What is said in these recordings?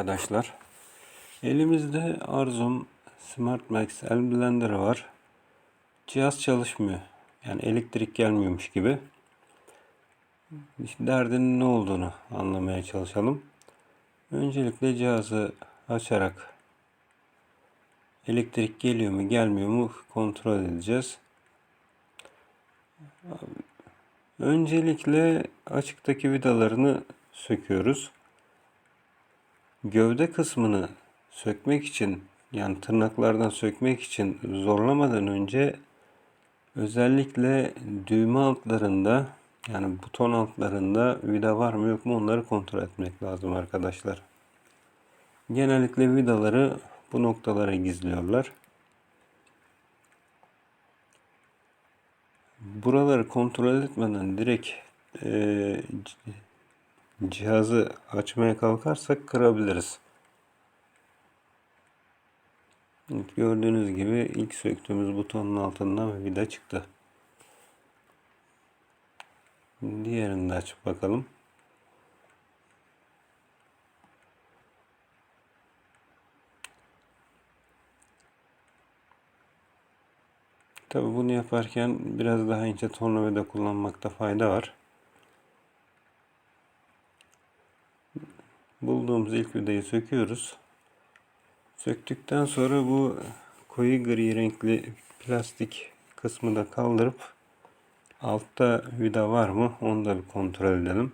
arkadaşlar. Elimizde Arzum Smart Max El Blender var. Cihaz çalışmıyor. Yani elektrik gelmiyormuş gibi. İşte derdinin ne olduğunu anlamaya çalışalım. Öncelikle cihazı açarak elektrik geliyor mu gelmiyor mu kontrol edeceğiz. Öncelikle açıktaki vidalarını söküyoruz. Gövde kısmını sökmek için yani tırnaklardan sökmek için zorlamadan önce özellikle düğme altlarında yani buton altlarında vida var mı yok mu onları kontrol etmek lazım arkadaşlar. Genellikle vidaları bu noktalara gizliyorlar. Buraları kontrol etmeden direkt e, cihazı açmaya kalkarsak kırabiliriz. Gördüğünüz gibi ilk söktüğümüz butonun altından vida çıktı. Diğerini de açıp bakalım. Tabi bunu yaparken biraz daha ince tornavida kullanmakta fayda var. Bulduğumuz ilk vidayı söküyoruz. Söktükten sonra bu koyu gri renkli plastik kısmı da kaldırıp altta vida var mı onu da bir kontrol edelim.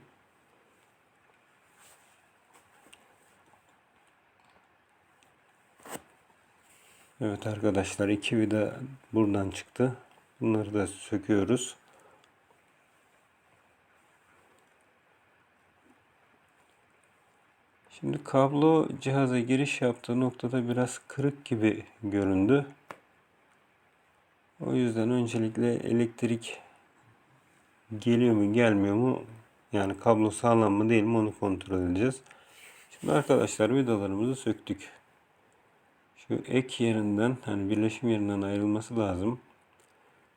Evet arkadaşlar iki vida buradan çıktı. Bunları da söküyoruz. Şimdi kablo cihaza giriş yaptığı noktada biraz kırık gibi göründü. O yüzden öncelikle elektrik geliyor mu gelmiyor mu yani kablo sağlam mı değil mi onu kontrol edeceğiz. Şimdi arkadaşlar vidalarımızı söktük. Şu ek yerinden hani birleşim yerinden ayrılması lazım.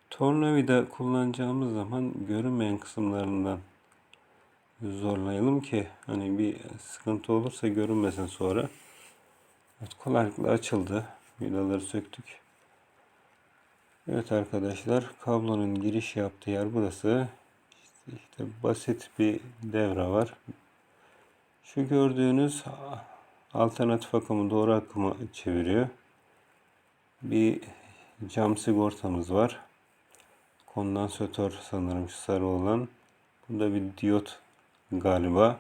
Tornavida kullanacağımız zaman görünmeyen kısımlarından zorlayalım ki hani bir sıkıntı olursa görünmesin sonra. Evet kolaylıkla açıldı. Vidaları söktük. Evet arkadaşlar kablonun giriş yaptığı yer burası. İşte, işte basit bir devre var. Şu gördüğünüz alternatif akımı doğru akımı çeviriyor. Bir cam sigortamız var. Kondansatör sanırım şu sarı olan. Burada bir diyot galiba.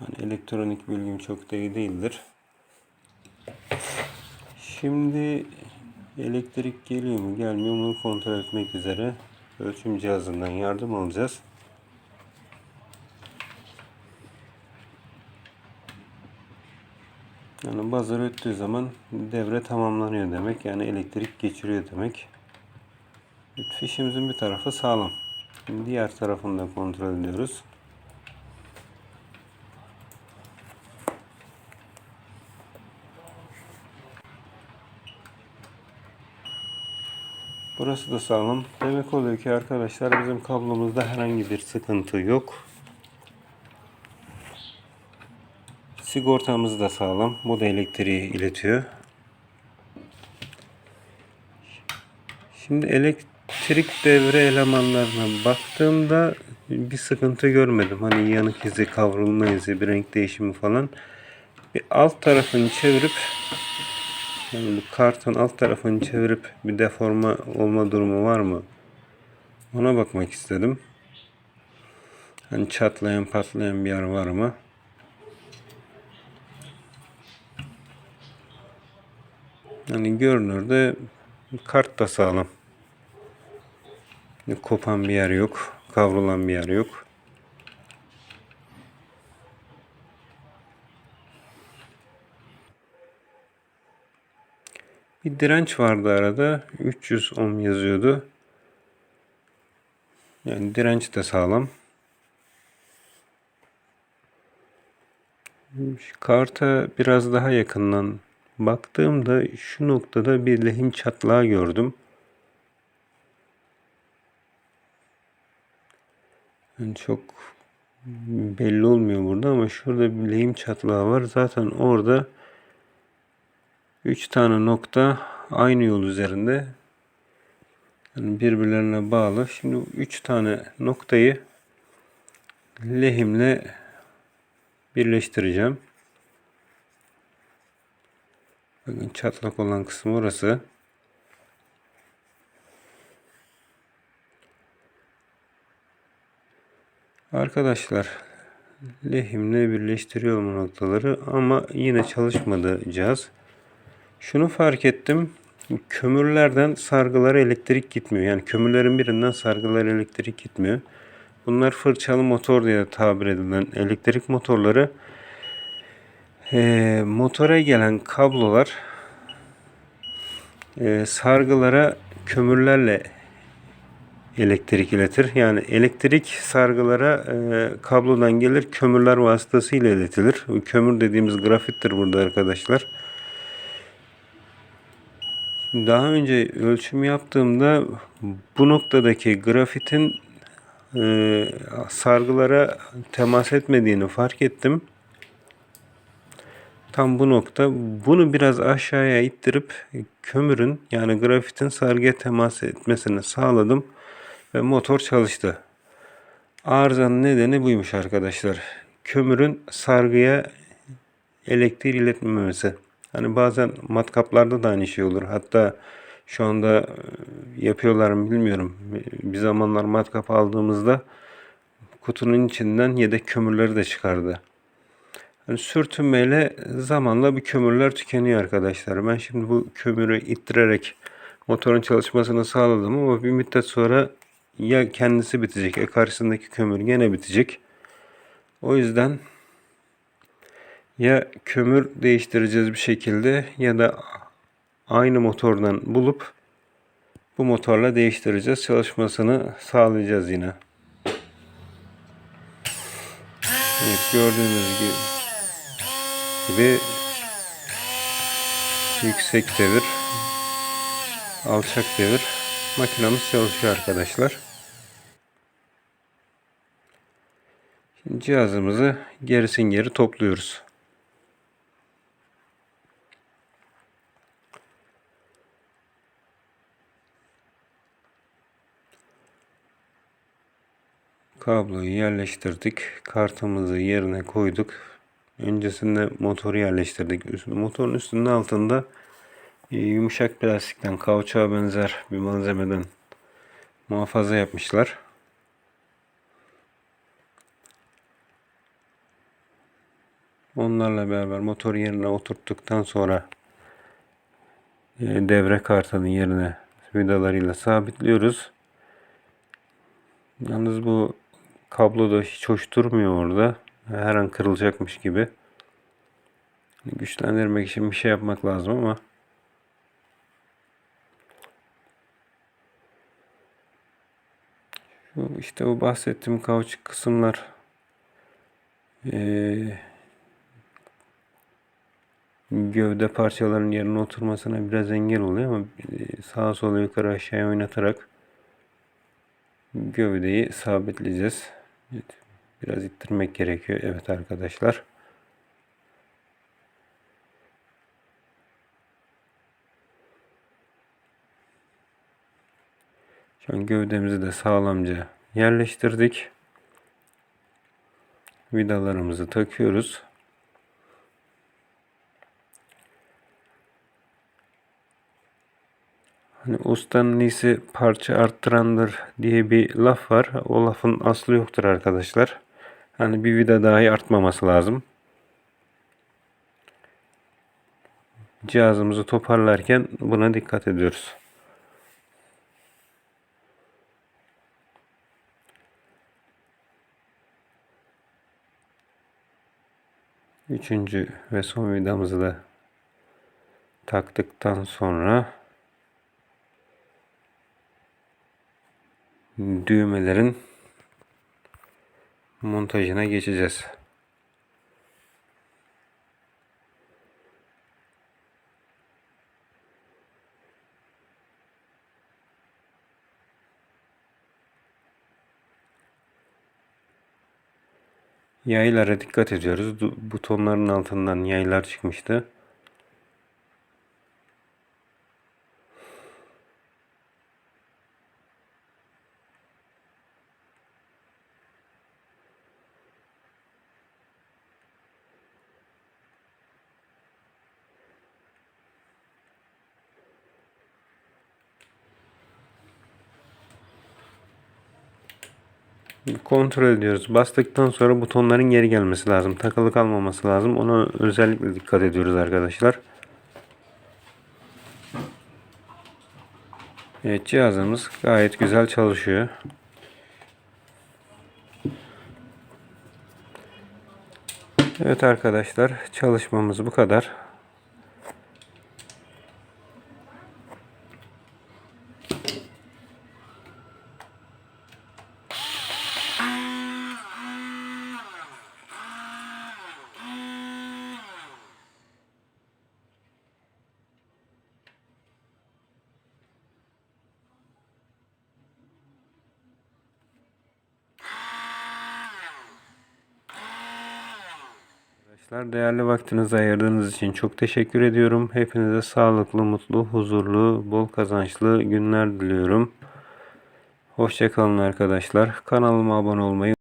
Yani elektronik bilgim çok da iyi değildir. Şimdi elektrik geliyor mu gelmiyor mu kontrol etmek üzere ölçüm cihazından yardım alacağız. Yani buzzer öttüğü zaman devre tamamlanıyor demek. Yani elektrik geçiriyor demek. Fişimizin bir tarafı sağlam. Şimdi diğer tarafını da kontrol ediyoruz. Burası da sağlam. Demek oluyor ki arkadaşlar bizim kablomuzda herhangi bir sıkıntı yok. Sigortamız da sağlam. Bu da elektriği iletiyor. Şimdi elektrik devre elemanlarına baktığımda bir sıkıntı görmedim. Hani yanık izi, kavrulma izi, bir renk değişimi falan. Bir alt tarafını çevirip yani bu karton alt tarafını çevirip bir deforma olma durumu var mı? Ona bakmak istedim. Hani çatlayan patlayan bir yer var mı? Yani görünürde kart da sağlam. Kopan bir yer yok. Kavrulan bir yer yok. Bir direnç vardı arada. 300 ohm yazıyordu. Yani direnç de sağlam. Karta biraz daha yakından baktığımda şu noktada bir lehim çatlağı gördüm. Yani çok belli olmuyor burada ama şurada bir lehim çatlağı var. Zaten orada 3 tane nokta aynı yol üzerinde. Yani birbirlerine bağlı. Şimdi 3 tane noktayı lehimle birleştireceğim. Bakın çatlak olan kısım orası. Arkadaşlar lehimle birleştiriyorum noktaları ama yine çalışmadı cihaz. Şunu fark ettim. Kömürlerden sargılara elektrik gitmiyor. Yani kömürlerin birinden sargılara elektrik gitmiyor. Bunlar fırçalı motor diye tabir edilen elektrik motorları. Ee, motora gelen kablolar e, sargılara kömürlerle elektrik iletir. Yani elektrik sargılara e, kablodan gelir, kömürler vasıtasıyla iletilir. Kömür dediğimiz grafittir burada arkadaşlar. Daha önce ölçüm yaptığımda bu noktadaki grafitin e, sargılara temas etmediğini fark ettim. Tam bu nokta. Bunu biraz aşağıya ittirip kömürün yani grafitin sargıya temas etmesini sağladım ve motor çalıştı. Arızanın nedeni buymuş arkadaşlar. Kömürün sargıya elektrik iletmemesi. Hani bazen matkaplarda da aynı şey olur. Hatta şu anda e, yapıyorlar mı bilmiyorum. Bir zamanlar matkap aldığımızda kutunun içinden yedek kömürleri de çıkardı. Yani sürtünmeyle zamanla bir kömürler tükeniyor arkadaşlar. Ben şimdi bu kömürü ittirerek motorun çalışmasını sağladım ama bir müddet sonra ya kendisi bitecek ya karşısındaki kömür gene bitecek. O yüzden ya kömür değiştireceğiz bir şekilde ya da aynı motordan bulup bu motorla değiştireceğiz. Çalışmasını sağlayacağız yine. Evet gördüğünüz gibi, gibi yüksek devir alçak devir makinamız çalışıyor arkadaşlar. Şimdi cihazımızı gerisin geri topluyoruz. Kabloyu yerleştirdik. Kartımızı yerine koyduk. Öncesinde motoru yerleştirdik. Motorun üstünün altında yumuşak plastikten kauçuğa benzer bir malzemeden muhafaza yapmışlar. Onlarla beraber motor yerine oturttuktan sonra e, devre kartının yerine vidalarıyla sabitliyoruz. Yalnız bu kablo da hiç hoş durmuyor orada. Her an kırılacakmış gibi. Güçlendirmek için bir şey yapmak lazım ama işte o bahsettiğim kauçuk kısımlar ee, gövde parçalarının yerine oturmasına biraz engel oluyor ama sağa sola yukarı aşağıya oynatarak gövdeyi sabitleyeceğiz. Evet, biraz ittirmek gerekiyor. Evet arkadaşlar. An gövdemizi de sağlamca yerleştirdik. Vidalarımızı takıyoruz. Hani ustanın iyisi parça arttırandır diye bir laf var. O lafın aslı yoktur arkadaşlar. Hani bir vida dahi artmaması lazım. Cihazımızı toparlarken buna dikkat ediyoruz. Üçüncü ve son vidamızı da taktıktan sonra düğmelerin montajına geçeceğiz. Yaylara dikkat ediyoruz. Butonların altından yaylar çıkmıştı. Kontrol ediyoruz. Bastıktan sonra butonların geri gelmesi lazım. Takılı kalmaması lazım. Ona özellikle dikkat ediyoruz arkadaşlar. Evet cihazımız gayet güzel çalışıyor. Evet arkadaşlar çalışmamız bu kadar. Arkadaşlar değerli vaktinizi ayırdığınız için çok teşekkür ediyorum. Hepinize sağlıklı, mutlu, huzurlu, bol kazançlı günler diliyorum. Hoşçakalın arkadaşlar. Kanalıma abone olmayı